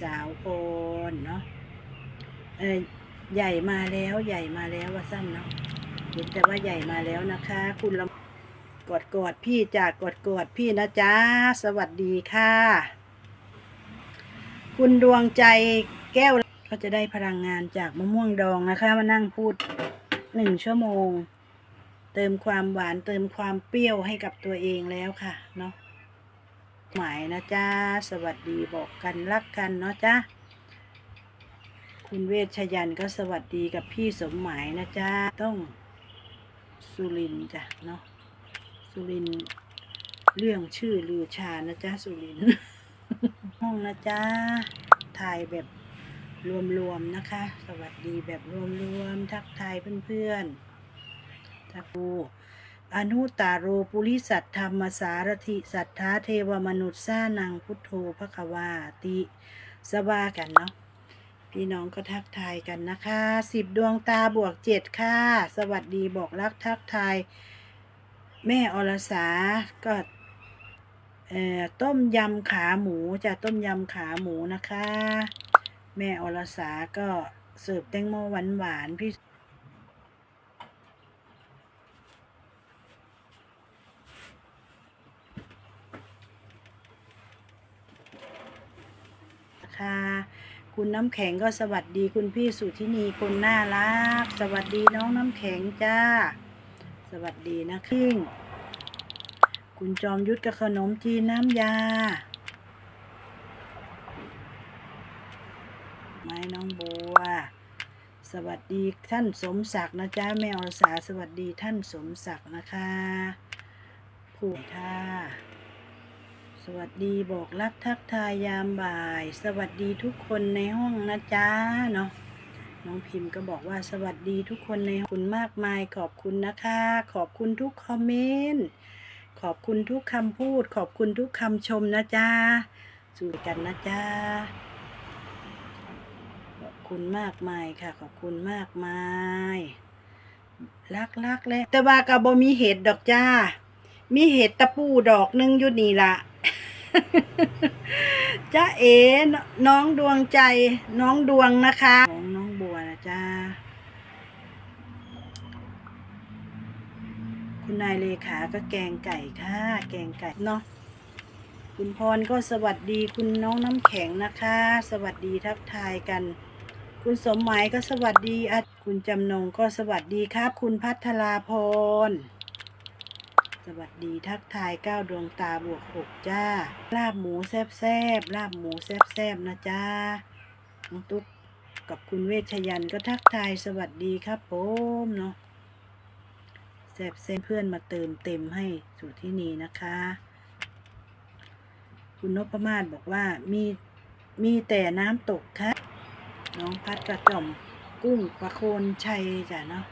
สาวโคนเนาะเออใหญ่มาแล้วใหญ่มาแล้วว่าสั้นเนาะเห็นแต่ว่าใหญ่มาแล้วนะคะ คุณละกอดกอดพี่จากกอดกอดพี่นะจ๊ะสวัสดีค่ะ คุณดวงใจแก้วก็จะได้พลังงานจากมะม่วงดองนะคะ มานั่งพูดหนึ่งชั่วโมง เติมความหวานเติมความเปรี้ยวให้กับตัวเองแล้วค่ะเนาะ หมายนะจ๊ะสวัสดีบอกกันรักกันเนาะจ๊ะคุณเวชยันก็สวัสดีกับพี่สมหมายนะจ๊ะต้องสุรินจ้ะเนาะสุรินเรื่องชื่อลือชานะจ๊ะสุรินห้องนะจ๊ะถ่ายแบบรวมๆนะคะ สวัสดีแบบรวมๆทักทายเพื่อนๆทักกู อนุตาโรปุริสัตธรรมสารถิสัทธาเทวมนุษย์สานังพุทโธภควาติสวากันเนาะพี่น้องก็ทักทายกันนะคะสิบดวงตาบวกเจ็ดค่ะ สวัสดีบอกรักทักทาย แม่อรสาก็ต้มยำขาหมูจะต้มยำขาหมูนะคะ แม่อรสาก็เสิร์ฟแตงโมหวานหวานพี่ค่ะ คุณ น้ำแข็งก็สวัสดีคุณพี่สุธินีคนน่ารัก สวัสดีน้องน้ำแข็งจ้า สวัสดีนะคิงคุณจอมยุทธกับขนมจีนน้ำยา ไม้น้องบัว สวัสดีท่านสมศักดิ์นะจ๊ะแม่อรสาสวัสดีท่านสมศักดิ์นะคะ ผู้ค่ะ วัสดีบอกรักทักทายยามบ่าย สวัสดีทุกคนในห้องนะจ๊ะเนาะน้องพิมพ์ก็บอกว่าสวัสดีทุกคนในห้องขอบคุณมากมายขอบคุณนะคะ ขอบคุณทุกคอมเมนต์ขอบคุณทุกคำพูด ขอบคุณทุกคำชมนะจ๊ะสู่กันนะจ๊ะขอบคุณมากมายค่ะ ขอบคุณมากมาย รักรักเลยแต่ว่าก็บ่มีเห็ดดอกจ้า มีเห็ดตะปูดอกหนึงอยู่นี่ละ จ้าเอ๋น้องดวงใจน้องดวงนะคะของน้องบัวนะจ้าคุณนายเลขาก็แกงไก่ค่ะ แกงไก่เนาะคุณพรก็สวัสดีคุณน้องน้ำแข็งนะคะ สวัสดีทักทายกัน คุณสมหมายก็สวัสดีอคุณจำนงก็สวัสดีครับ คุณพัทราพร สวัสดีทักทายเก้าดวงตาบวกหกจ้า ลาบหมูแซบแซบลาบหมูแซบแซบนะจ้าน้องตุ๊กกับคุณเวชยันก็ทักทายสวัสดีครับผมเนาะแซบเส้นเพื่อนมาเติมเต็มให้สู่ที่นี่นะคะ คุณนพมาศบอกว่ามีมีแต่น้ำตกค่ะน้องพัดกระจอมกุ้งประโคนชัยจ้ะเนาะ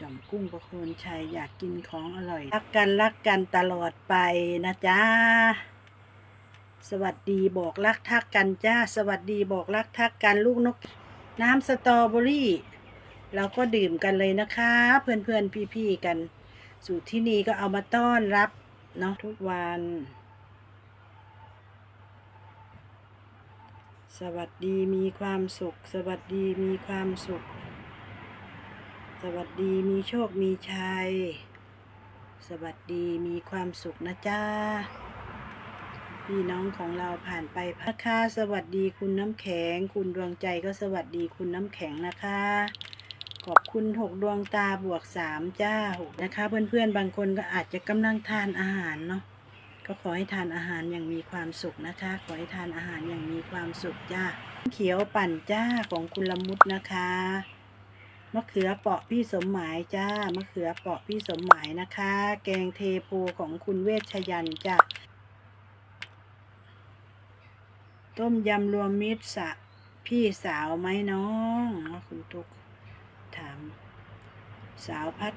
จอมกุ้งประโคนชัยอยากกินของอร่อย รักกันรักกันตลอดไปนะจ๊ะ สวัสดีบอกรักทักกันจ้า สวัสดีบอกรักทักกันลูกนก น้ำสตรอเบอรี่ เราก็ดื่มกันเลยนะคะ เพื่อนเพื่อนพี่พี่ๆกัน สูตรที่นี่ก็เอามาต้อนรับเนาะทุกวัน สวัสดีมีความสุข สวัสดีมีความสุข สวัสดีมีโชคมีชัย สวัสดีมีความสุขนะจ้า พี่น้องของเราผ่านไปพักค่ะสวัสดีคุณน้ำแข็ง คุณดวงใจก็สวัสดีคุณน้ำแข็งนะคะ ขอบคุณหกดวงตาบวกสามจ้าหกนะคะ เพื่อนๆ บางคนก็อาจจะกำลังทานอาหารเนาะก็ขอให้ทานอาหารอย่างมีความสุขนะคะ ขอให้ทานอาหารอย่างมีความสุขจ้าเขียวปั่นจ้าของคุณละมุดนะคะ มะเขือเปาะพี่สมหมายจ้ามะเขือเปาะพี่สมหมายนะคะ แกงเทโพของคุณเวชยันจ้าต้มยำรวมมิตรสะพี่สาวไหมน้องคุณทุกถาม สาวพัด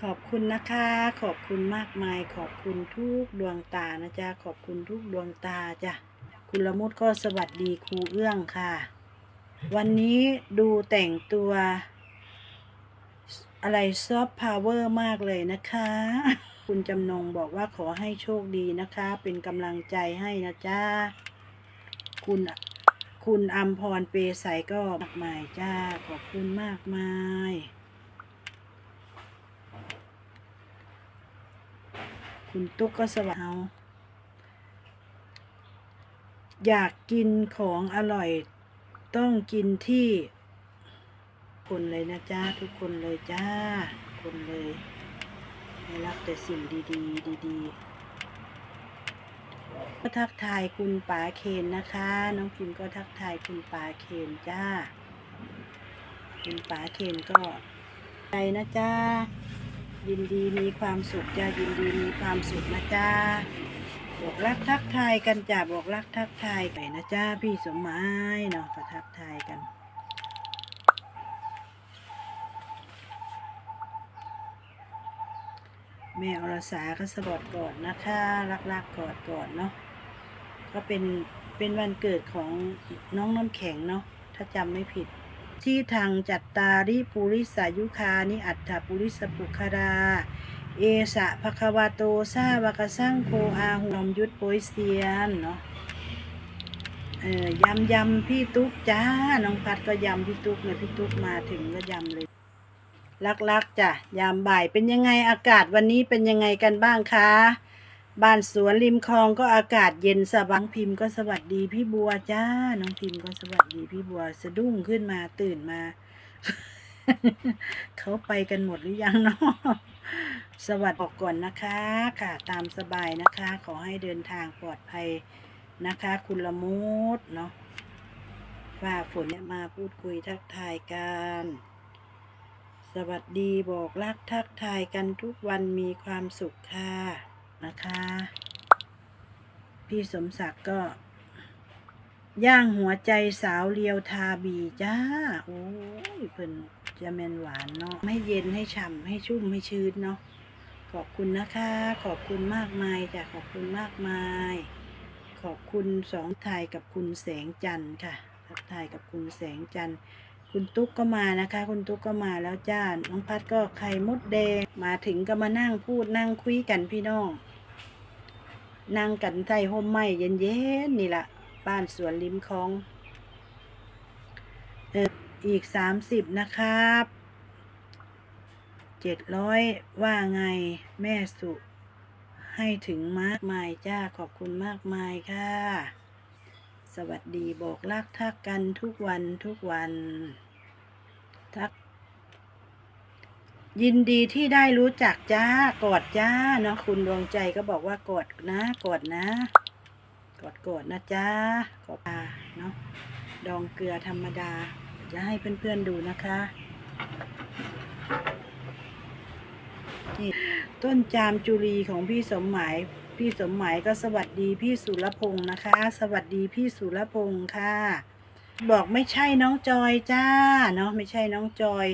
ขอบคุณนะคะ ขอบคุณมากมาย ขอบคุณทุกดวงตานะจ๊ะ ขอบคุณทุกดวงตาจ้ะ คุณละมุดก็สวัสดีครูเอื้องค่ะ วันนี้ดูแต่งตัว อะไรซอฟต์พาวเวอร์มากเลยนะคะ คุณจำนงบอกว่าขอให้โชคดีนะคะ เป็นกำลังใจให้นะจ้าคุณคุณอัมพรเปใสก็มากมายจ้า ขอบคุณมากมายคุณตุ๊กก็สวัสดีอยากกินของอร่อย ต้องกินที่คนเลยนะจ้าทุกคนเลยจ้า คนเลยให้รับแต่สิ่งดีๆ ดีๆก็ทักทายคุณป๋าเคนนะคะ น้องพิมก็ทักทายคุณป๋าเคนจ้า คุณป๋าเคนก็ใจนะจ้ายินดีมีความสุขจ้ายินดีมีความสุขนะจ้า บอกรักทักทายกันจ้าบอกรักทักทายไปนะจ้าพี่สมหมายเนาะก็ทักทายกันแม่อรสาก็สกอดกอดนะคะรักๆกกอดกอดเนาะก็เป็นเป็นวันเกิดของน้องน้ำแข็งเนาะถ้าจำไม่ผิด ที่ทางจัตตาริปุริสายุคานิอัตถปุริสปุคารา เอสะภควาโตซาวากสังโคอาหุนมยุทธโปยเซียนเนาะเออยำยำพี่ตุ๊กจ้า น้องพัดก็ยำพี่ตุ๊กเลยพี่ตุ๊กมาถึงก็ยำเลยลักๆจ้ะยามบ่ายเป็นยังไงอากาศวันนี้เป็นยังไงกันบ้างคะบ้านสวนริมคลองก็อากาศเย็นสบายพิมพ์ก็สวัสดีพี่บัวจ้า น้องพิมพ์ก็สวัสดีพี่บัวสะดุ้งขึ้นมาตื่นมา เขาไปกันหมดหรือยังเนาะ สวัสดีออกก่อนนะคะค่ะตามสบายนะคะ ขอให้เดินทางปลอดภัยนะคะ คุณละมุดเนาะฝ่าฝนมาพูดคุยทักทายกัน สวัสดีบอกรักทักทายกันทุกวันมีความสุขค่ะนะคะ พี่สมศักดิ์ก็ ย่างหัวใจสาวเลียวทาบีจ้า โอ้ยเพิ่นจะแมนหวานเนาะให้เย็นให้ฉ่ำให้ชุ่มให้ชื้นเนาะ ขอบคุณนะคะ ขอบคุณมากมายจ้ะขอบคุณมากมาย ขอบคุณสองทายกับคุณแสงจันทร์ค่ะทักทายกับคุณแสงจันทร์คุณตุ๊กก็มานะคะ คุณตุ๊กก็มาแล้วจ้าน้องพัดก็ไข่มดแดงมาถึงก็มานั่งพูดนั่งคุยกันพี่น้องนั่งกันใส่ห่มไม้เย็นๆนี่ละบ้านสวนริมคลองเอออีกสามสิบนะครับ เจ็ดร้อยว่าไงแม่สุ ให้ถึงมากมายจ้าขอบคุณมากมายค่ะ สวัสดีบอกรักทักกันทุกวันทุกวัน ทัก ยินดีที่ได้รู้จักจ้ากอดจ้าเนาะคุณดวงใจก็บอกว่ากอดนะกอดนะกอดกอดนะจ้ากอดตาเนาะดองเกลือธรรมดา จะให้เพื่อนๆดูนะคะ นี่ต้นจามจุรีของพี่สมหมาย พี่สมหมายก็สวัสดีพี่สุรพงศ์นะคะ สวัสดีพี่สุรพงศ์ค่ะ บอกไม่ใช่น้องจอยจ้าเนาะไม่ใช่น้องจอย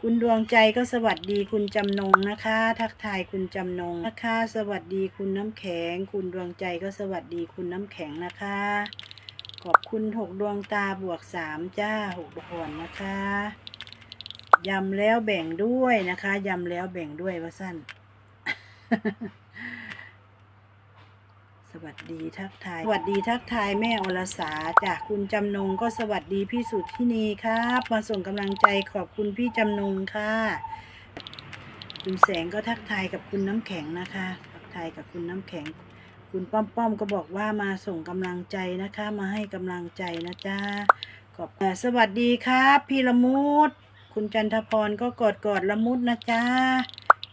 คุณดวงใจก็สวัสดีคุณจำนงนะคะ ทักทายคุณจำนงนะคะ สวัสดีคุณน้ำแข็ง คุณดวงใจก็สวัสดีคุณน้ำแข็งนะคะ ขอบคุณหกดวงตาบวกสามจ้าหกดวงนะคะ ยำแล้วแบ่งด้วยนะคะยำแล้วแบ่งด้วยว่าสั้น สวัสดีทักทาย สวัสดีทักทายแม่อรสาจากคุณจำนงก็สวัสดีพี่สุดที่นีครับ มาส่งกำลังใจขอบคุณพี่จำนงค่ะ คุณแสงก็ทักทายกับคุณน้ำแข็งนะคะ ทักทายกับคุณน้ำแข็ง คุณป้อมป้อมก็บอกว่ามาส่งกำลังใจนะคะ มาให้กำลังใจนะจ๊ะขอบสวัสดีครับ พี่ละมุด คุณจันทพรก็กอดกอดละมุดนะจ๊ะ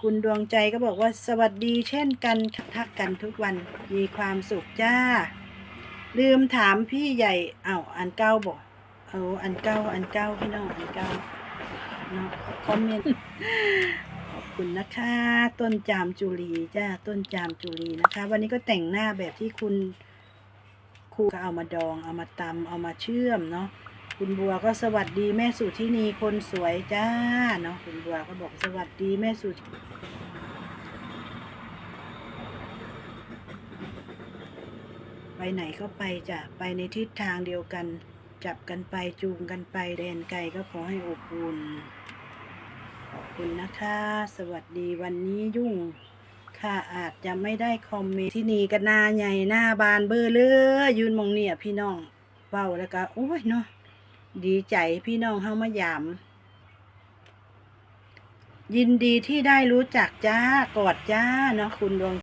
คุณดวงใจก็บอกว่าสวัสดีเช่นกันทักกันทุกวันมีความสุขจ้า ลืมถามพี่ใหญ่เอ้าอันเก้าบอกเอาอันเก้าอันเก้าพี่น้องอันเก้าเนาะคอมเมนต์ขอบคุณนะคะ ต้นจามจุลีจ้าต้นจามจุลีนะคะ วันนี้ก็แต่งหน้าแบบที่คุณครูก็เอามาดองเอามาตำเอามาเชื่อมเนาะ คุณบัวก็สวัสดีแม่สุที่นีคนสวยจ้าเนาะคุณบัวก็บอกสวัสดีแม่สุไปไหนก็ไปจ้ะไปในทิศทางเดียวกัน จับกันไปจูงกันไปแดนไกลก็ขอให้อบอุ่นขอบคุณนะคะ สวัสดีวันนี้ยุ่งค่ะอาจจะไม่ได้คอมเมนต์ที่นี่ก็หนาใหญ่หน้าบานเบอร์เลยยืนมองเนี่ยพี่น้องเว้าแล้วก็โอ้ยเนาะ ดีใจพี่น้องเฮามายาม ยินดีที่ได้รู้จักจ้ากอดจ้าเนาะคุณดวง